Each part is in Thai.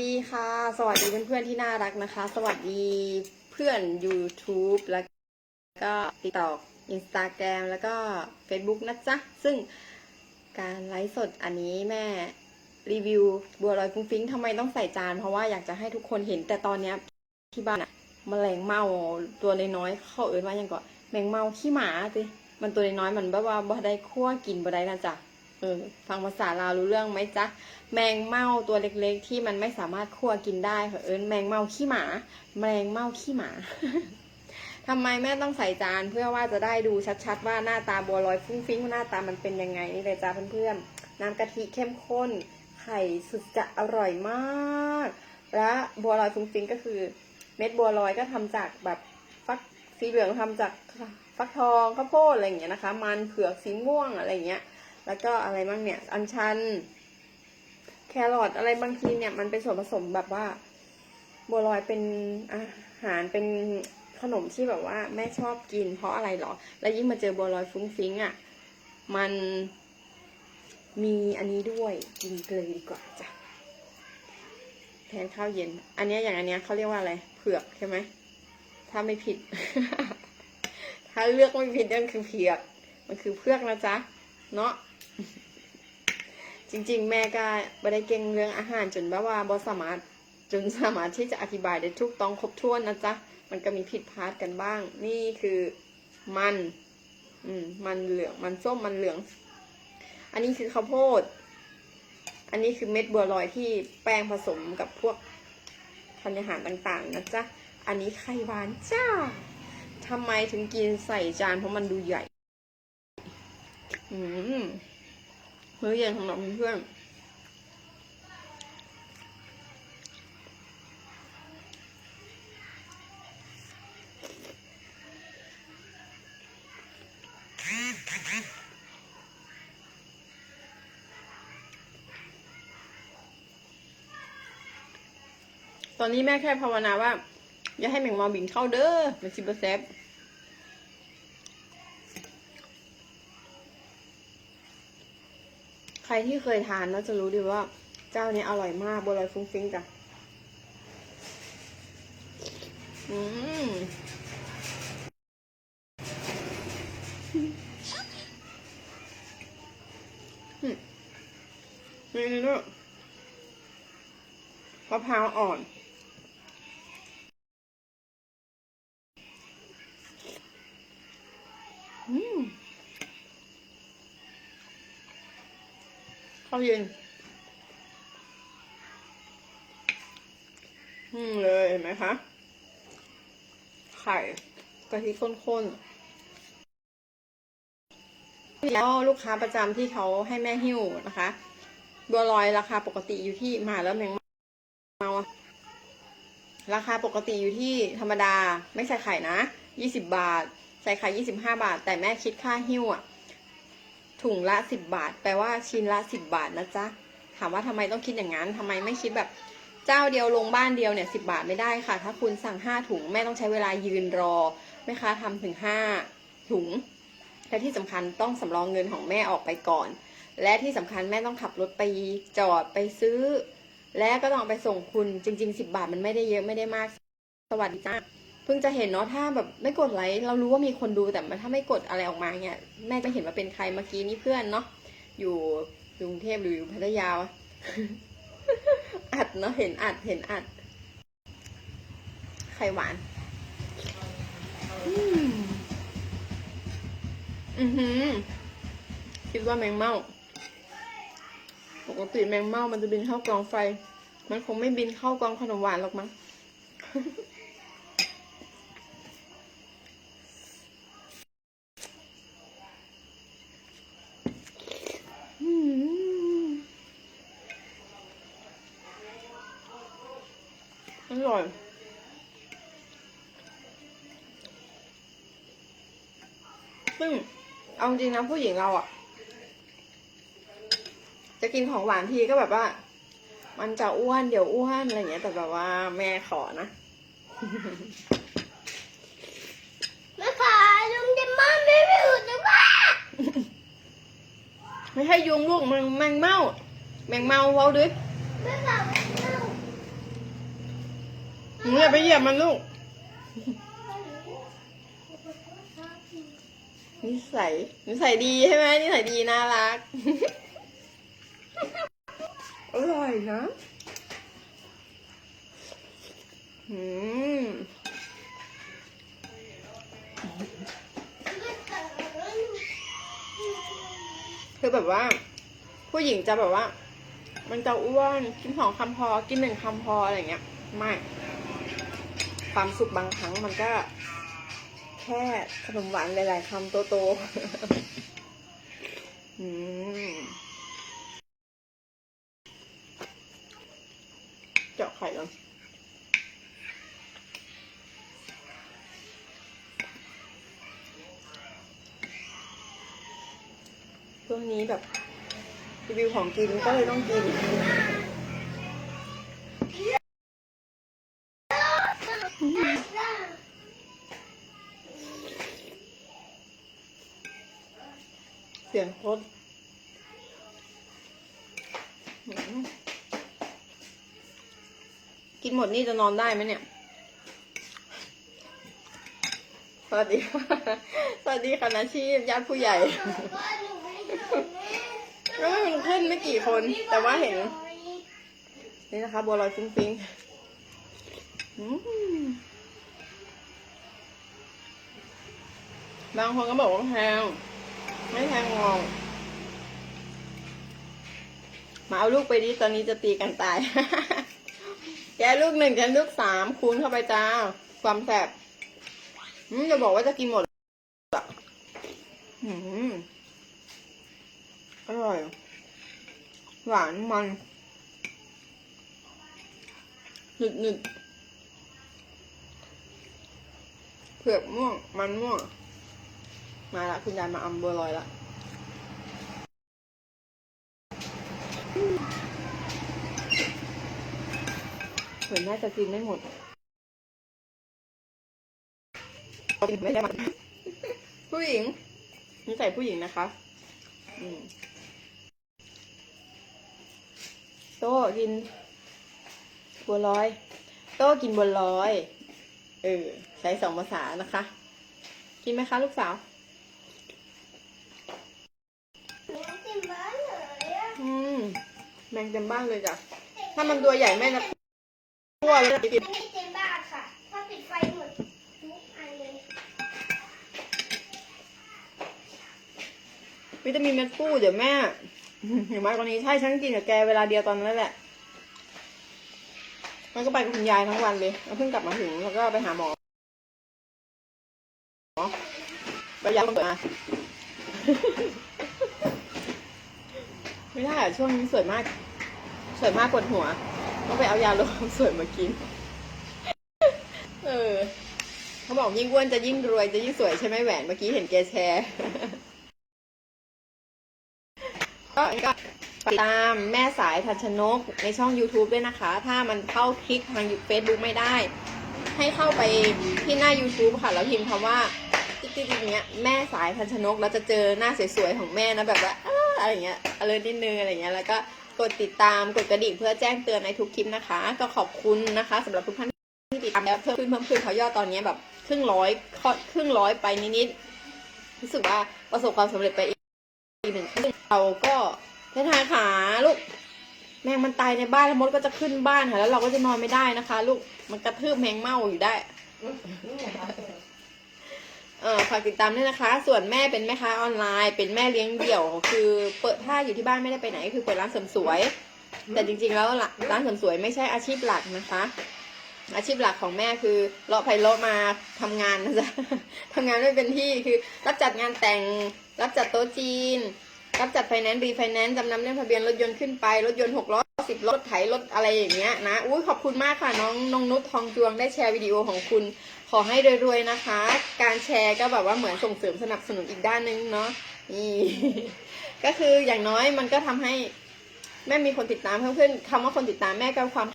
ดีค่ะ สวัสดีเพื่อนๆที่น่ารักนะคะ สวัสดีเพื่อน YouTube แล้วก็ TikTok Instagram แล้วก็ Facebook นะจ๊ะ ซึ่งการไลฟ์สดอันนี้แม่รีวิวบัวลอยฟุ้งฟิ้งทำไมต้องใส่จาน เพราะว่าอยากจะให้ทุกคนเห็นแต่ตอนนี้ที่บ้านอะแมลงเมาตัวน้อยๆเข้าเอิญว่ายังก่อนแมงเมาขี้หมาสิมันตัวน้อยๆมันแบบว่าบ่ได้คั่วกินบ่ได้นะจ๊ะ เออฟังภาษาลาวรู้เรื่องไหมจ๊ะ แมงเม่าตัวเล็กๆ ที่มันไม่สามารถคั่วกินได้ค่ะเอิญแมงเม่าขี้หมา แมงเม่าขี้หมาทำไมแม่ต้องใส่จานเพื่อว่าจะได้ดูชัดๆ ว่าหน้าตาบัวลอยฟุ้งฟิ้งหน้าตามันเป็นยังไงนี่เลยจ้าเพื่อนๆน้ำกะทิเข้มข้น ไข่สุดจะอร่อยมาก และบัวลอยฟุ้งฟิ้งก็คือ เม็ดบัวลอยก็ทำจากแบบฟักสีเหลืองทำจากฟักทองข้าวโพดอะไรอย่างเงี้ยนะคะ มันเผือกสีม่วงอะไรอย่างเงี้ย แล้วก็อะไรบ้างเนี่ย อัญชัน แครอทอะไรบางทีเนี่ย มันเป็นส่วนผสมแบบว่า บัวลอยเป็นอาหารเป็นขนมที่แบบว่าแม่ชอบกิน เพราะอะไรหรอ แล้วยิ่งมาเจอบัวลอยฟุ้งฟิ้งอะ มันมีอันนี้ด้วยกินเลยดีกว่าจ้ะแทนข้าวเย็น อันนี้อย่างอันนี้เขาเรียกว่าอะไรเผือกใช่ไหมถ้าไม่ผิด ถ้าเลือกไม่ผิดนั่นคือเผือก มันคือเพือกนะจ๊ะ เนาะ จริง ๆ แม่ก็ไม่ได้เก่งเรื่องอาหารจนแบบว่าบอสามารถจนสามารถที่จะอธิบายได้ถูกต้องครบถ้วนนะจ๊ะ มันก็มีผิดพลาดกันบ้าง นี่คือมัน อืม มันเหลือง มันส้ม มันเหลือง อันนี้คือข้าวโพด อันนี้คือเม็ดบัวลอยที่แป้งผสมกับพวกธัญญาหารต่างๆนะจ๊ะ อันนี้ไข่หวานจ้าทำไมถึงกินใส่จานเพราะมันดูใหญ่ อืม มื้อเย็นสำหรับเพื่อนตอนนี้แม่แค่ภาวนาว่า อย่าให้แมงมอบินเข้าเด้อมันชิบะแซบ ใค รที่เคยทานน่าจะรู้ดีว่าเจ้านี้อร่อยมากบัวลอยฟุ้งฟิ้งจ้ะอืมอืมนี่นี่ด้วยมะพร้าวอ่อน อืม ข้าวเย็นอืมเลยเห็นไหมคะ ไข่กะทิข้นๆ แล้วลูกค้าประจำที่เขาให้แม่หิ้วนะคะบัวลอยราคาปกติอยู่ที่มาแล้วแมงเมาราคาปกติอยู่ที่ธรรมดา ไม่ใส่ไข่นะยี่สิบบาท ใส่ไข่ยี่สิบห้าบาท แต่แม่คิดค่าหิ้วอะ ถุงละสิบบาท แปลว่าชิ้นละสิบบาทนะจ๊ะ ถามว่าทำไมต้องคิดอย่างนั้นทำไมไม่คิดแบบเจ้าเดียวลงบ้านเดียวเนี่ยสิบาทไม่ได้ค่ะ ถ้าคุณสั่งห้าถุงแม่ต้องใช้เวลายืนรอแม่ค้าทำถึงห้าถุง และที่สำคัญต้องสำรองเงินของแม่ออกไปก่อน และที่สำคัญแม่ต้องขับรถไปจอดไปซื้อ และก็ต้องไปส่งคุณจริงๆสิบาทมันไม่ได้เยอะไม่ได้มาก สวัสดีจ้า เพิ่งจะเห็นเนาะถ้าแบบไม่กดไลค์เรารู้ว่ามีคนดูแต่ถ้าไม่กดอะไรออกมาเนี่ยแม่จะเห็นว่าเป็นใครเมื่อกี้นี่เพื่อนเนาะอยู่กรุงเทพหรืออยู่พัทยาอัดเนาะเห็นอัดเห็นอัดไข่หวานอือือหือคิดว่าแมงเม่าปกติแมงเม่ามันจะบินเข้ากองไฟ มันคงไม่บินเข้ากองขนมหวานหรอกมั้ง อร่อยซึ่งเอาจริงนะผู้หญิงเราอะจะกินของหวานทีก็แบบว่า มันจะอ้วนเดี๋ยวอ้วนอะไรอย่างเงี้ย แต่แบบว่าแม่ขอนะแม่ขาลุงจะมาไม่ผิวจะว่าไม่ใช่ยุงลูกแมงแมงเม่าแมงเม่าเว้าด้วย แม่ขาไม่เอา หนูอย่าไปเหยียบมันลูก นิสัย นิสัยดีใช่ไหมนิสัยดีน่ารัก อร่อยนะอืมคือแบบว่า ผู้หญิงจะแบบว่า มันจะอ้วนกินสองคำพอ กินหนึ่งคำพออะไรเงี้ย ไม่ ความสุขบางครั้งมันก็ แค่ขนมหวานหลาย ๆคำโตๆอืมเจาะไข่ก่อนช่วงนี้แบบรีวิวของกินก็เลยต้องกิน เสียงคตรอืมกินหมดนี่จะนอนได้ไหมเนี่ย สวัสดี สวัสดีค่ะนาชีพญาติผู้ใหญ่ก็มันขึ้นไม่กี่คน แต่ว่าเห็น นี่นะคะ บัวลอยฟุ้งฟิ้ง บางคนก็บอกว่าแพงไม่แพงงงมาเอาลูกไปดิตอนนี้จะตีกันตาย แกลูกหนึ่งแกลูกสามคูณเข้าไปจ้า ความแสบอืมจะบอกว่าจะกินหมดอะอืมอร่อย หวานมันหนึดหนึดเผือกม่วง มันม่วง มาละคุณยายมาอำบัวลอยละเหมือนน่าจะกินไม่หมดกินไม่ได้มันผู้หญิงนี่ใส่ผู้หญิงนะคะ อืมโต้กิน บัวลอย โต้กินบัวลอย เออ ใช้สองภาษานะคะ กินไหมคะ ลูกสาว แมงเต็มบ้านเลยจ้ะ ถ้ามันตัวใหญ่แม่จะทั่วเลยกินไม่เต็มบ้านค่ะ ถ้าปิดไฟหมดทุกอันเลยวิตามินเม็ดฟูเดี๋ยวแม่เห็นไหมกว่านี้ใช่ฉันกินกับแกเวลาเดียวตอนนั้นแหละ มันก็ไปกับคุณยายทั้งวันเลยแล้วเพิ่งกลับมาถึงแล้วก็ไปหาหมอหมอไปยาเปิดมา ไม่ได้อะช่วงนี้สวยมาก สวยมากปวดหัว ต้องไปเอายาลดความสวยมากิน เออ เขาบอกยิ่งอ้วนจะยิ่งรวยจะยิ่งสวยใช่ไหมแหวนเมื่อกี้เห็นแกแชร์ ก็ก็ติดตามแม่สายทันชนกในช่อง YouTube ด้วยนะคะ ถ้ามันเข้าคลิกทาง Facebook ไม่ได้ ให้เข้าไปที่หน้า YouTube ค่ะ แล้วพิมพ์คำว่าติ๊กติ๊กๆอย่างเงี้ยแม่สายทันชนก แล้วจะเจอหน้าสวยๆของแม่นะแบบว่า อะไรเงี้ยอะไรนิดนึงอะไรเงี้ยแล้วก็กดติดตามกดกระดิ่งเพื่อแจ้งเตือนในทุกคลิปนะคะ ก็ขอบคุณนะคะสำหรับทุกท่านที่ติดตามแล้วเพิ่มขึ้นเพิ่มขึ้นเขายอดตอนนี้แบบครึ่งร้อยครึ่งร้อยไปนิดๆรู้สึกว่าประสบความสำเร็จไปอีกหนึ่งครึ่งเราก็เททายขาลูกแมงมันตายในบ้านแล้วมดก็จะขึ้นบ้านค่ะแล้วเราก็จะนอนไม่ได้นะคะ ลูกมันกระทืบแมงเม่าอยู่ได้ เออฝากติดตามด้วยนะคะ ส่วนแม่เป็นแม่ค้าออนไลน์ เป็นแม่เลี้ยงเดี่ยว คือเปิดถ้าอยู่ที่บ้านไม่ได้ไปไหนคือเปิดร้านเสริมสวย แต่จริงๆแล้วร้านเสริมสวยไม่ใช่อาชีพหลักนะคะ อาชีพหลักของแม่คือเลาะไปเลาะมาทำงานนะจ๊ะทำงานไม่เป็นที่คือ รับจัดงานแต่ง รับจัดโต๊ะจีน รับจัดไฟแนนซ์รีไฟแนนซ์จำนำเรื่องทะเบียนรถยนต์ขึ้นไปรถยนต์หกล้อสิบรถไถรถอะไรอย่างเงี้ยนะอุ้ยขอบคุณมากค่ะน้องน้องนุชทองจวงได้แชร์วิดีโอของคุณ ขอให้รวยๆนะคะ การแชร์ก็แบบว่าเหมือนส่งเสริมสนับสนุนอีกด้านนึงเนาะนี่ก็คืออย่างน้อยมันก็ทำให้แม่มีคนติดตามเพิ่มขึ้นคำว่าคนติดตามแม่ก็ความ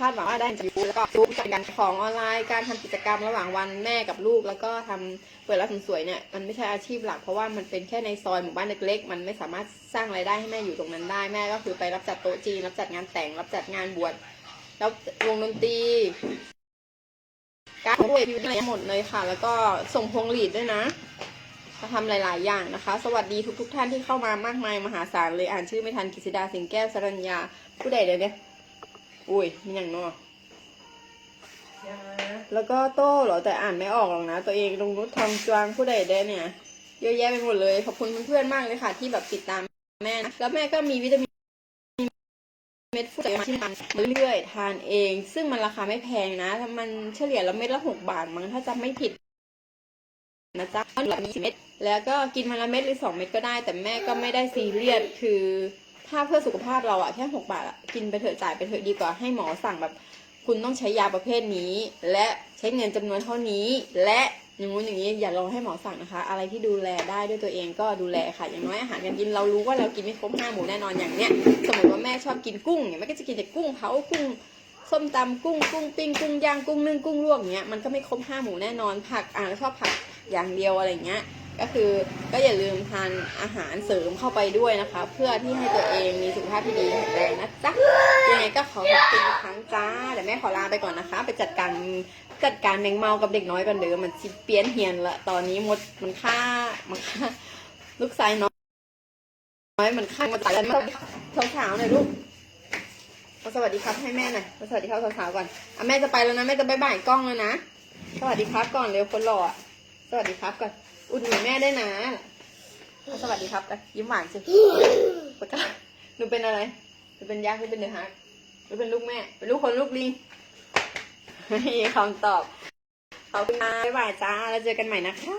คาดหวังว่าได้จากยูทูบแล้วก็ยูทูบการของออนไลน์การทำกิจกรรมระหว่างวันแม่กับลูก แล้วก็ทำเปิดร้านสริมสวยเนี่ยมันไม่ใช่อาชีพหลักเพราะว่ามันเป็นแค่ในซอยหมู่บ้านเล็กๆมันไม่สามารถสร้างรายได้ให้แม่อยู่ตรงนั้นได้แม่ก็คือไปรับจัดโต๊ะจีนรับจัดงานแต่ง รับจัดงานบวช แล้ววงดนตรีการด้วยพิวอะไรหมดเลยค่ะ แล้วก็ส่งพวงหลีดด้วยนะมาทำหลาย ๆ อย่างนะคะ สวัสดีทุกๆท่านที่เข้ามามากมายมหาศาลเลยอ่านชื่อไม่ทันกิษดาสิงแก้วสรัญญาผู้ใดเดี๋ยวเนี่ยอุ้ยมีอย่างนอแล้วก็โต้เหรอแต่อ่านไม่ออกหรอกนะ ตัวเองลงนุชทองจวงผู้ใดเด้เนี่ย เยอะแยะไปหมดเลย ขอบคุณเพื่อนๆมากเลยค่ะ ที่แบบติดตามแม่นะแล้วแม่ก็มีวิตามิน ม็ดฟูมาที่ทานเรื่อยๆ ทานเอง ซึ่งมันราคาไม่แพงนะ มันเฉลี่ยแล้วเม็ดละหกบาทมั้งถ้าจำไม่ผิดนะจ๊ะเหลือมีสิเม็ด แล้วก็กินวันละเม็ดหรือสองเม็ดก็ได้ แต่แม่ก็ไม่ได้ซีเรียสคือถ้าเพื่อสุขภาพเราอะแค่หกบาทอะกินไปเถอะจ่ายไปเถอะดีกว่าให้หมอสั่งแบบ คุณต้องใช้ยาประเภทนี้ และใช้เงินจำนวนเท่านี้และ อย่างงู้นอย่างนี้อย่ารอให้หมอสั่งนะคะ อะไรที่ดูแลได้ด้วยตัวเองก็ดูแลค่ะ อย่างน้อยอาหารการกินเรารู้ว่าเรากินไม่ครบห้าหมู่แน่นอนอย่างเนี้ยสมมติว่าแม่ชอบกินกุ้งเนี่ยแม่ก็จะกินแต่กุ้งเผากุ้งส้มตำกุ้งกุ้งปิ้งกุ้งย่างกุ้งนึ่งกุ้งลวกเนี้ยมันก็ไม่ครบห้าหมู่แน่นอนผักอ่าชอบผักอย่างเดียวอะไรเงี้ย ก็คือก็อย่าลืมทานอาหารเสริมเข้าไปด้วยนะคะ เพื่อที่ให้ตัวเองมีสุขภาพที่ดีแข็งแรงนะจ๊ะยังไงก็ขอขอบคุณอีกครั้งจ้าเดี๋ยวแม่ขอลาไปก่อนนะคะ ไปจัดการจัดการแมงเมากับเด็กน้อยก่อนเด้อมันสิเปียนเฮียนละตอนนี้มดมันฆ่ามันฆ่าลูกชายน้อยน้อยมันฆ่ามาตายแล้วเช้าๆหน่อยลูกเอาสวัสดีครับให้แม่หน่อยเอาสวัสดีครับสาวๆก่อนอะแม่จะไปแล้วนะแม่จะบายบายกล้องแล้วนะสวัสดีครับก่อนเร็วคนหล่อสวัสดีครับก่อน อุดหนุนแม่ได้วยนะอะสวัสดีครับกันยิ้มหวานสิปากกาหนูเป็นอะไรหนูเป็นยักษ์หรือเป็นเดือฮักหรือเป็นลูกแม่ เป็นลูกคนลูกลิงไม่มีคำตอบขอบคุณค่ะบ๊ายบายจ้า แล้วเจอกันใหม่นะคะ